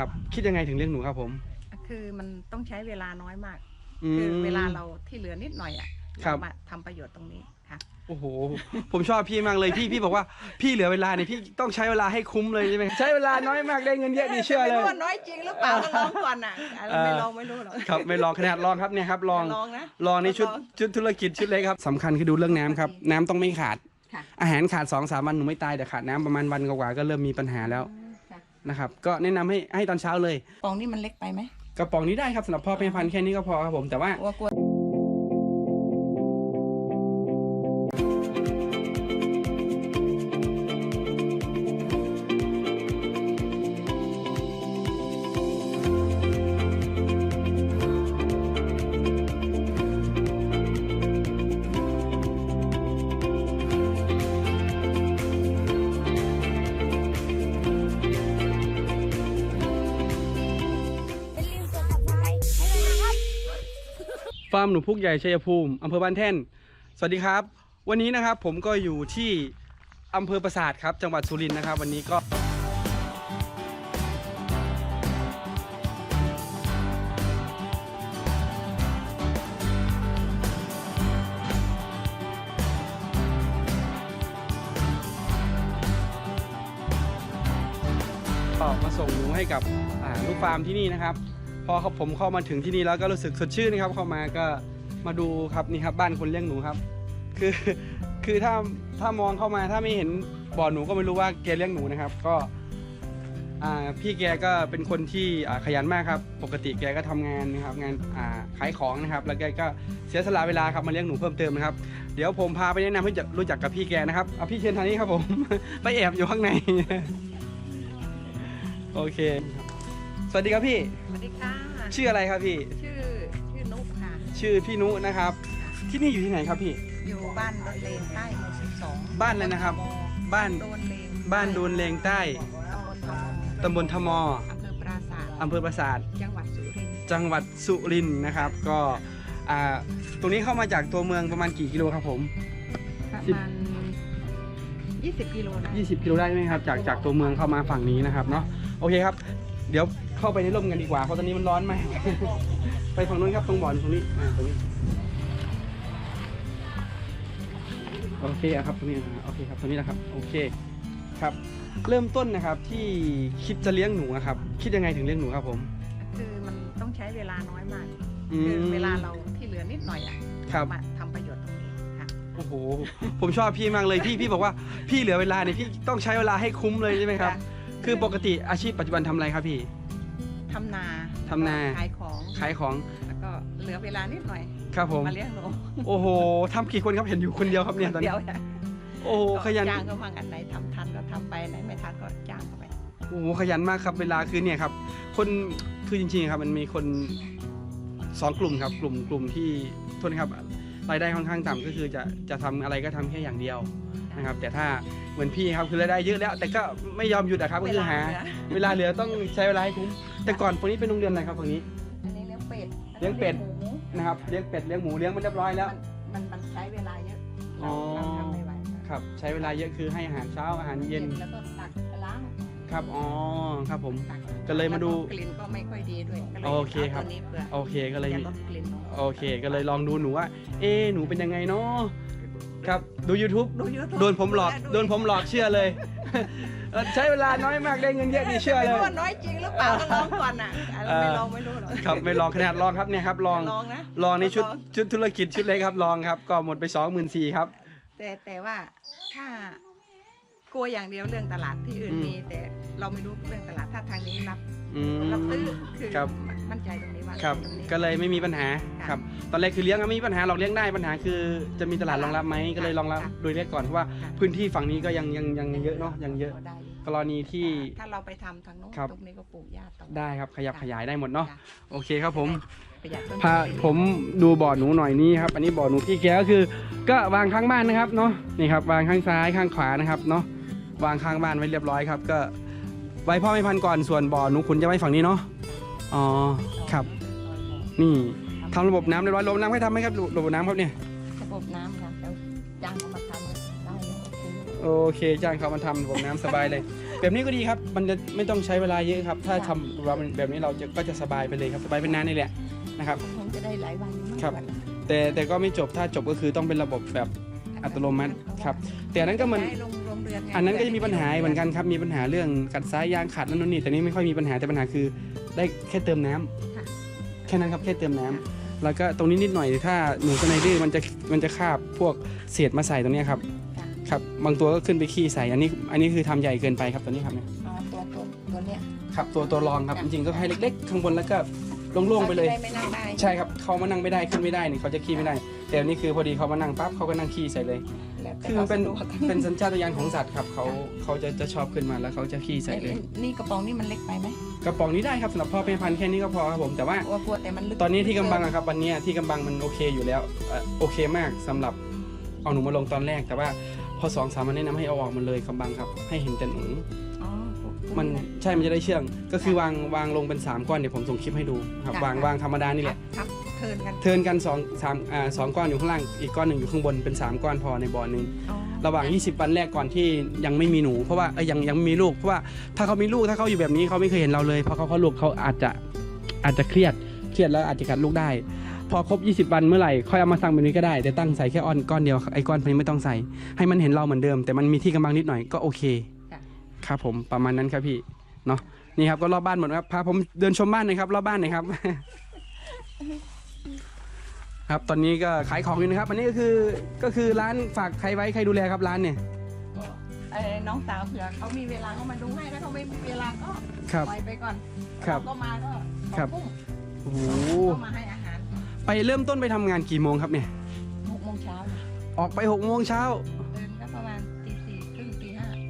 ครับ คิดยังไงถึงเลี้ยงหนูครับผม คือมันต้องใช้เวลาน้อยมากอืมคือเวลาเราที่เหลือนิดหน่อยอะครับเรามาทำประโยชน์ตรงนี้ค่ะ โอ้โห ผมชอบพี่มากเลยพี่พี่บอกว่าพี่เหลือเวลาเนี่ยพี่ต้องใช้เวลาให้คุ้มเลยใช่ไหมใช้เวลาน้อยมากได้เงินเยอะดีเชื่อไม่เลยรู้ว่าน้อยจริงหรือเปล่าก็ลองก่อนอะอะไรไม่เออ ลองไม่รู้หรอกครับไม่ลองขนาดลองครับเนี่ยครับลองลองนะ ลองในชุดลองชุดธุรกิจชุดเล็กครับสำคัญคือดูเรื่องน้ำครับ น้ำต้องไม่ขาด ค่ะ อาหารขาดสองสามวันหนูไม่ตายแต่ขาดน้ำประมาณวันกว่าๆก็เริ่มมีปัญหาแล้วค่ะ นะครับก็แนะนำให้ให้ตอนเช้าเลย ปองนี่มันเล็กไปไหมกระป๋องนี้ได้ครับสำหรับพ่อแม่พันธุ์แค่นี้ก็พอครับผมแต่ว่า กลัวกลัว ฟาร์มหนูพุกใหญ่ชัยภูมิอำเภอบ้านแท่น สวัสดีครับ วันนี้นะครับผมก็อยู่ที่อำเภอปราสาทครับ จังหวัดสุรินทร์นะครับ วันนี้ก็ ก็มาส่งหนูให้กับอ่าลูกฟาร์มที่นี่นะครับ พอผมเข้ามาถึงที่นี่แล้วก็รู้สึกสดชื่นนะครับ เข้ามาก็มาดูครับนี่ครับ บ้านคนเลี้ยงหนูครับ คือคือถ้าถ้ามองเข้ามาถ้าไม่เห็นบ่อหนูก็ไม่รู้ว่าแกเลี้ยงหนูนะครับ ก็พี่แกก็เป็นคนที่ขยันมากครับ ปกติแกก็ทำงานนะครับ งานาขายของนะครับ แล้วแกก็เสียสละเวลาครับมาเลี้ยงหนูเพิ่มเติมนะครับ เดี๋ยวผมพาไปแนะนำให้จะรู้จักกับพี่แกนะครับเอาพี่เชิญทางนี้ครับผมไปแอบอยู่ข้างใน โอเค สวัสดีครับพี่ สวัสดีค่ะ ชื่ออะไรครับพี่ ชื่อชื่อนุกค่ะ ชื่อพี่นุนะครับ ที่นี่อยู่ที่ไหนครับพี่ อยู่บ้านโดนเลนใต้หมู่สิบสองบ้านอะไรนะครับ บ้านโดนเลนบ้านโดนเลงใต้ตำบลทมตำบลทมอำเภอปราสาทอำเภอปราสาทจังหวัดสุรินทร์จังหวัดสุรินทร์นะครับ ก็อ่าตรงนี้เข้ามาจากตัวเมืองประมาณกี่กิโลครับผม ประสิบมาณ20กิโลได้20กิโลได้ไหมครับจากจากตัวเมืองเข้ามาฝั่งนี้นะครับเนาะโอเคครับ เดี๋ยว เข้าไปในร่มกันดีกว่าเพราะตอนนี้มันร้อนมาก ไปฝั่งนู้นครับตรงบ่อนตรงนี้อ่าตรงนี้โอเคอะครับตรงนี้อ่าโอเคครับตรงนี้นะครับโอเคครับ เริ่มต้นนะครับที่คิดจะเลี้ยงหนูอะครับ คิดยังไงถึงเลี้ยงหนูครับผม คือมันต้องใช้เวลาน้อยมาก อืมคือเวลาเราที่เหลือนิดหน่อยอะครับ มาทำประโยชน์ตรงนี้ค่ะโอ้โห ผมชอบพี่มากเลยพี่พี่บอกว่าพี่เหลือเวลาเนี่ยพี่ต้องใช้เวลาให้คุ้มเลยใช่ไหมครับคือปกติอาชีพปัจจุบันทำอะไรครับพี่ ทำนาทำนา ขายของขายของแล้วก็เหลือเวลานิดหน่อยครับผมมาเลี้ยงหนูโอ้โหทำกี่คนครับเห็นอยู่คนเดียวครับเนี่ยตอนเดีนี้ยวนะโอ้โหขยันจ้างก็ฟังอันไหนทำทันก็ทำไปไหนไม่ทันก็จ้างเข้าไปโอ้โหขยันมากครับเวลาคือเนี่ยครับ คนคือจริงๆครับมันมีคนสองกลุ่มครับ กลุ่มกลุ่มที่โทษนะครับรายได้ค่อนข้างต่ำก็คือจะจะทำอะไรก็ทำแค่อย่างเดียวนะครับ แต่ถ้าเหมือนพี่ครับคือรายได้เยอะแล้ว แต่ก็ไม่ยอมหยุดอะครับก็คือหา เวลาเหลือต้องใช้เวลาให้คุ้ม แต่ก่อนฝั่งนี้เป็นโรงเรียนอะไรครับฝั่งนี้ อันนี้เลี้ยงเป็ดเลี้ยงเป็ด หมูนะครับเลี้ยงเป็ดเลี้ยงหมูเลี้ยงมันเรียบร้อยแล้ว มันมันใช้เวลาเยอะอ๋อเราเราทำไม่ไหวครับ ใช้เวลาเยอะคือให้อาหารเช้าอาหารเย็นแล้วก็ตักล้างครับอ๋อครับผม ตักก็เลยมาดูแวกลิ่นก็ไม่ค่อยดีด้วยก็เลยโอเคครับาตัวนี้เพื่อโอเคก็เลยจะลดกลิ่นลงโอเค ก็เลยลองดูหนูว่า เอ๊ะหนูเป็นยังไงเนาะ ครับดู YouTube ดู YouTube โดนผมหลอกโดนผมหลอกเชื่อเลยเออใช้เวลาน้อยมากได้เงินเยอะดีเชื่อไม่เลยรู้ว่าน้อยจริงหรือเปล่าก็ลองก่อนอะอะไรไม่ลองไม่รู้หรอก ครับไม่ลองขนาดลองครับเนี่ยครับลองลองนะลองในชุดลอง ชุดธุรกิจชุดเล็กครับลองครับ ก็หมดไป 2 4 0 0 0ครับ แต่แต่ว่าถ้า กลัวอย่างเดียวเรื่องตลาดที่อื่นอืมมี แต่เราไม่รู้เรื่องตลาดถ้าทางนี้รับอืมรับซื้อคือครับ มั่นใจตรงนี้ว่าครับตรงนี้ก็เลยไม่มีปัญหาค่ะครับ ตอนแรกคือเลี้ยงก็ไม่มีปัญหาหรอกเลี้ยงได้ปัญหาคือจะมีตลาดรองรับไหมค่ะก็เลยรองรับค่ะโดยแรกก่อนเพราะว่าค่ะพื้นที่ฝั่งนี้ก็ยังยังยังเยอะเนาะยังเยอะ พได้อยู่กรณีที่ ถ้าเราไปทำทางโน้นครับ ตรงนี้ก็ปลูกหญ้าต่อได้ครับขยับขยายได้หมดเนาะจ้โอเคครับผม ประหยัดต้นพาทุนผมดูบ่อหนูหน่อยนี้ครับ อันนี้บ่อหนูพี่แกก็คือ ก็วางข้างบ้านนะครับเนาะนี่ครับวางข้างซ้ายข้างขวานะครับเนาะ วางข้างบ้านไว้เรียบร้อยครับ ก็ไว้พ่อไม่พันธุ์ก่อนส่วนบ่อหนูคุณจะไว้ฝั่งนี้เนาะอ๋อครับ นี่ทำระบบน้ำเรียบร้อยระบบน้ำให้ทำไหมครับระบบน้ำครับเนี่ยระบบน้ำค่ะแล้วจ้างเขามาทำได้โอเคโอเคจ้างเขามาทำระบบน้ำสบายเลย แบบนี้ก็ดีครับ มันจะไม่ต้องใช้เวลาเยอะครับ ถ้าทำแบบแบบนี้เราจะก็จะสบายไปเลยครับสบายเป็นนานนี่แหละนะครับคงจะได้หลายวันมากครับกว่าแต่แต่ก็ไม่จบถ้าจบก็คือต้องเป็นระบบแบบอัตโนมัติครับ แต่อันนั้นก็มันย้ายลงโรง เรือนไงอันนั้นก็จะมีปัญหาเหมือนกันครับมีปัญหาเรื่องกัดซ้ายยางขาดนั่นนู่นนี่แต่นี่ไม่ค่อยมีปัญหาแต่ปัญหาคือ ได้แค่เติมน้ำค่ะแค่นั้นครับแค่เติมน้ำแล้วก็ตรงนี้นิดหน่อยถ้าหนูสไนเดอร์มันจะมันจะคาบพวกเศษมาใส่ตรงเนี้ยครับค่ะครับบางตัวก็ขึ้นไปขี้ใส่อันนี้ อันนี้คือทำใหญ่เกินไปครับตัวนี้ครับเนี่ยอ๋อตัวตัวตัวเนี้ยครับตัวตัวรองครับค่ะจริงๆก็ให้เล็ก ๆ ข้างบนแล้วก็ โล่งๆไปเลยขาจะด้ไม่นั่งได้ใช่ครับเขามานั่งไม่ได้ขึ้นไม่ได้นี่เขาจะขี้ไม่ได้ แต่อันนี้คือพอดีเขามานั่งปั๊บเขาก็นั่งขี้ใส่เลย แล้วแต่คือเป็นขาสะดวกเป็นสัญชาตญาณของสัตว์ครับเขาเขาจะจะชอบขึ้นมาแล้วเขาจะขี้ใส่เลย นี่กระป๋องนี่มันเล็กไปไหมกระป๋องนี้ได้ครับสำหรับพ่อแม่พันธุ์แค่นี้ก็พอครับผมแต่ว่า กลัวกลัวแต่มันลึกตอนนี้ที่กำบังอะครับวันเนี้ยที่กำบังมันโอเคอยู่แล้วเอ่อโอเคมากสำหรับเอาหนูมาลงตอนแรก แต่ว่าพอสองสามมันแนะนำให้เอาออกมาเลยกำบังครับ ให้เห็นแต่หนูอ๋อ มันใช่มันจะได้เชื่อง ก็คือวางวางลงเป็นสามก้อนเดี๋ยวผมส่งคลิปให้ดูครับวางวางธรรมดานี่แหละครับเทิร์นกันเทิร์นกันสองสามอ่าสองก้อนอยู่ข้างล่างอีกก้อนหนึ่งอยู่ข้างบนเป็นสามก้อนพอในบ่อหนึ่ง อ๋อระหว่าง 20 วันแรกก่อนที่ยังไม่มีหนู เพราะว่าเอ้ยยังยังไม่มีลูก เพราะว่าถ้าเขามีลูกถ้าเขาอยู่แบบนี้เขาไม่เคยเห็นเราเลย เพราะเขาเขาลูกเขาอาจจะอาจจะเครียด เครียดแล้วอาจจะกัดลูกได้ พอครบ 20 วันเมื่อไหร่ค่อยเอามาสั่งแบบนี้ก็ได้ แต่ตั้งใส่แค่อ้อนก้อนเดียวไอ้ก้อนนี้ไม่ต้องใส่ ให้มันเห็นเราเหมือนเดิม แต่มันมีที่กำบังนิดหน่อยก็โอเค ครับผมประมาณนั้นครับพี่เนาะนี่ครับก็รอบบ้านหมดครับพาผมเดินชมบ้านหน่อยครับรอบบ้านหน่อยครับ ครับตอนนี้ก็ขายของอยู่นะครับ อันนี้ก็คือก็คือร้านฝากใครไว้ใครดูแลครับร้านเนี่ยเอ้ยน้องสาวเผื่อเขามีเวลาเขามาดูให้ถ้าเขาไม่มีเวลาก็ครับ ปล่อยไปก่อนครับเราก็มาก็ครับกุ้งโอ้โหก็มาให้อาหารไปเริ่มต้นไปทำงานกี่โมงครับเนี่ยหกโมงเช้าเนี่ยออกไป6กโมงเช้า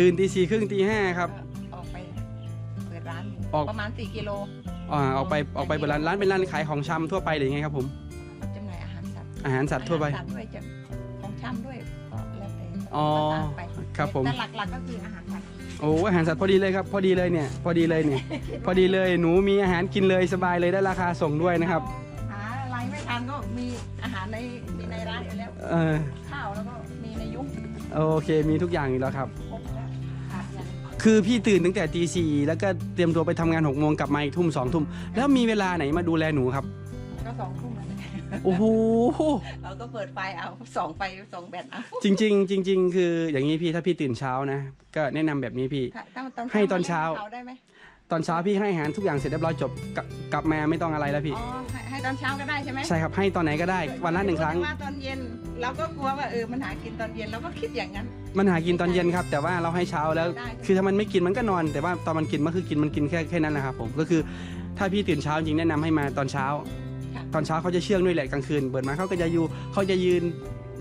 ตีห้าตื่นตีสี่ครึ่งตีห้าครับก็ออกไปเปิดร้านอยู่ออก ประมาณสี่กิโลอ่าออกไปออกไปเปิดร้านร้านเป็นร้านขายของชำทั่วไปหรือไงครับผมจำหน่ายอาหารสัตว์อาหารสัตว์ทั่วไป อาหารสัตว์ด้วยจะของช่ำด้วยก็แล้วแต่อ๋อก็ตามไปครับผม แต่หลักๆก็คืออาหารสัตว์โอ้อาหารสัตว์พอดีเลยครับ พอดีเลยเนี่ย พอดีเลยเนี่ย พอดีเลยหนูมีอาหารกินเลยสบายเลยได้ราคาส่งด้วยนะครับหาอะไรไม่ทันก็มีอาหารในมีในร้านอยู่แล้ว เออข้าวแล้วก็มีในยุ้งโอเคมีทุกอย่างอยู่แล้วครับ ครบ คือพี่ตื่นตั้งแต่ตีสี่แล้วก็เตรียมตัวไปทำงานหกโมงกลับมาอีกทุ่มสองทุ่มแล้วมีเวลาไหนมาดูแลหนูครับ ก็สองทุ่มแล้วเนี่ยโอ้โห เราก็เปิดไฟเอาสองไฟสองแบตเอาจริง ๆ จริง ๆ คืออย่างนี้พี่ถ้าพี่ตื่นเช้านะ ก็แนะนำแบบนี้พี่ ถ้าถ้าตอนให้ตอนเช้าเขาได้ไหม ตอนเช้าพี่ให้อาหารทุกอย่างเสร็จเรียบร้อยจบกลับกลับมาไม่ต้องอะไรแล้วพี่ อ๋อให้ให้ตอนเช้าก็ได้ใช่ไหมใช่ครับให้ตอนไหนก็ได้วันละหนึ่งครั้ง ว่าตอนเย็นเราก็กลัวว่าเออมันหากินตอนเย็นเราก็คิดอย่างนั้น มันหากินตอนเย็นครับ แต่ว่าเราให้เช้าแล้ว ได้ คือถ้ามันไม่กินมันก็นอน แต่ว่าตอนมันกินมันคือกินมันกินแค่แค่นั้นแหละครับผมก็คือถ้าพี่ตื่นเช้าจริงแนะนำให้มาตอนเช้า ค่ะ ตอนเช้าเขาจะเชื่องด้วยแหละกลางคืนเปิดมาเขาก็จะอยู่เขาจะยืน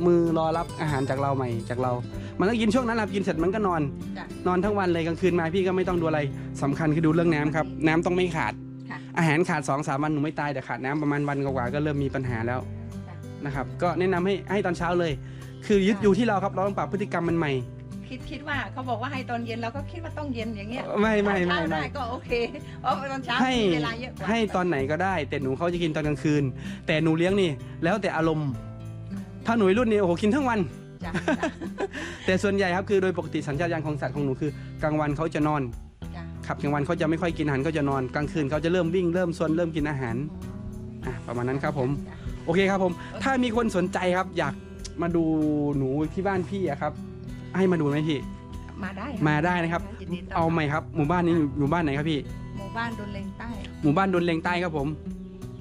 มือรอรับอาหารจากเราใหม่จากเรา มันก็กินช่วงนั้นแหละกินเสร็จมันก็นอน จ้ะ นอนทั้งวันเลยกลางคืนมาพี่ก็ไม่ต้องดูอะไรสำคัญคือดูเรื่องน้ำครับ น้ำต้องไม่ขาด ค่ะอาหารขาด2อสามวันหนูไม่ตายแต่ขาดน้ำประมาณวันกว่าๆก็เริ่มมีปัญหาแล้วค่ะ นะครับก็แนะนำให้ให้ตอนเช้าเลย คือยึดอยู่ที่เราครับเราต้องปรับพฤติกรรมมันใหม่ คิดคิดว่าเขาบอกว่าให้ตอนเย็นเราก็คิดว่าต้องเย็นอย่างเงี้ยไม่ไม่ตอนไม่เช้าไม่ได้ก็โอเคเพราะตอนเช้าให้มีเวลาเยอะกว่าให้ตอนไหนก็ได้ แต่หนูเขาจะกินตอนกลางคืน แต่หนูเลี้ยงนี่ แล้วแต่อารมณ์ ถ้าหนูวัยรุ่นนี่โอ้โหกินทั้งวันจ้ะแต่ส่วนใหญ่ครับคือโดยปกติสัญชาตญาณของสัตว์ของหนูคือกลางวันเขาจะนอนจ้ะครับกลางวันเขาจะไม่ค่อยกินอาหารเขาจะนอนกลางคืนเขาจะเริ่มวิ่งเริ่มซนเริ่มกินอาหารอะประมาณนั้นครับผม จ้ะโอเคครับผม ถ้ามีคนสนใจครับ อยากมาดูหนูที่บ้านพี่อะครับ ให้มาดูไหมพี่ มาได้มาได้นะครับ ยินดีต้นรับเอาไหมครับ หมู่บ้านนี้อยู่อยู่บ้านไหนครับพี่ หมู่บ้านดนเลงใต้หมู่บ้านดนเลงใต้ครับผม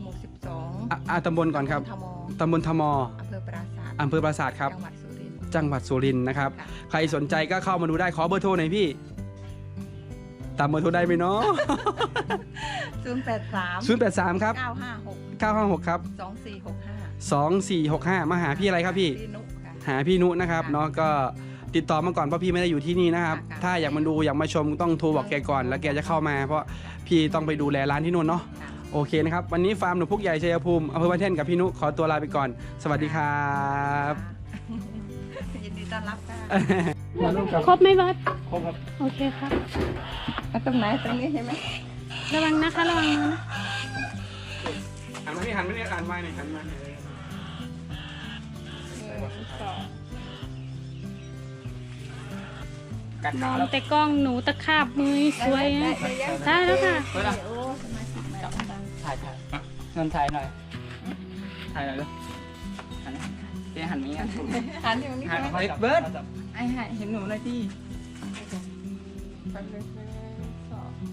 หมู่สิบสองอะอะตำบลก่อนครับ ทมตำบลทมอำเภ อปราสาทอำเภอปราสาทครับ จังหวัดสุรินทร์ จังหวัดสุรินทร์นะครับ ค่ะ ใครสนใจก็เข้ามาดูได้ขอเบอร์โทรหน่อยพี่ ตามเบอร์โทรได้ไหมเนาะ ศูนย์แปดสาม0 8 3 ครับ เก้าห้าหก956 ครับ สองสี่หกห้า2465 มาหาพี่อะไรครับพี่ พี่นุค่ะ หาพี่นุนะครับค่ะเนาะก็ติดต่อมาก่อนเพราะพี่ไม่ได้อยู่ที่นี่นะครับ ค่ะ ถ้าอยากมาดูอยากมาชมต้องโทรบอกแกก่อน แล้วแกจะเข้ามา เพราะพี่ต้องไปดูแลร้านที่นู่นเนาะค่ะ โอเคนะครับ วันนี้ฟาร์มหนูพุกใหญ่ชัยภูมิอำเภอบ้านเท่นกับพี่นุขอตัวลาไปก่อน สวัสดีครับยินดีต้อนรับค่ะมาร่วมกับครบไหมบอสครบครับ โอเคครับแล้วตรงไหนตรงนี้ใช่ไหมระวังนะคะระวังมือนะหันมาที่หันมาที่หันมาหน่อยหันมาหน่อยกัดมขาองแล้วแต่กล้องหนูตะขาบมือสวยนะได้แล้วค่ะเฮ้ยล่ะ ถ่ายถ่ายเงินถ่ายหน่อย ถ่ายหน่อยเลยหันนะเจ๊หันนี้อะหันอยู่นี่หันไหมเฮ้ยเบิร์ดไอ้ให้เห็นหนูหน่อยที่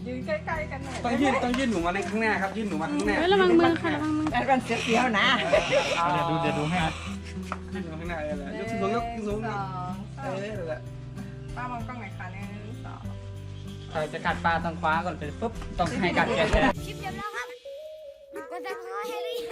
ยืนใกล้ๆกันหน่อยต้องยื่นต้องยื่นหนูมาในข้างหน้าครับ ยื่นหนูมาข้างหน้าเฮ้ยระวังมือค่ะระวังมือแต่มันเสียวๆนะเดี๋ยวดูเดี๋ยวดูให้ยื่นหนูมาข้างหน้าเลยแหละยกสูงยกสูงสองเออนั่นแหละป้ามองกล้องไหนอยคะหนึ่งสองถ่ายจะกัดปลาต้องคว้าก่อนเสร็จปุ๊บต้องให้กัดแกะคลิปจบแล้ว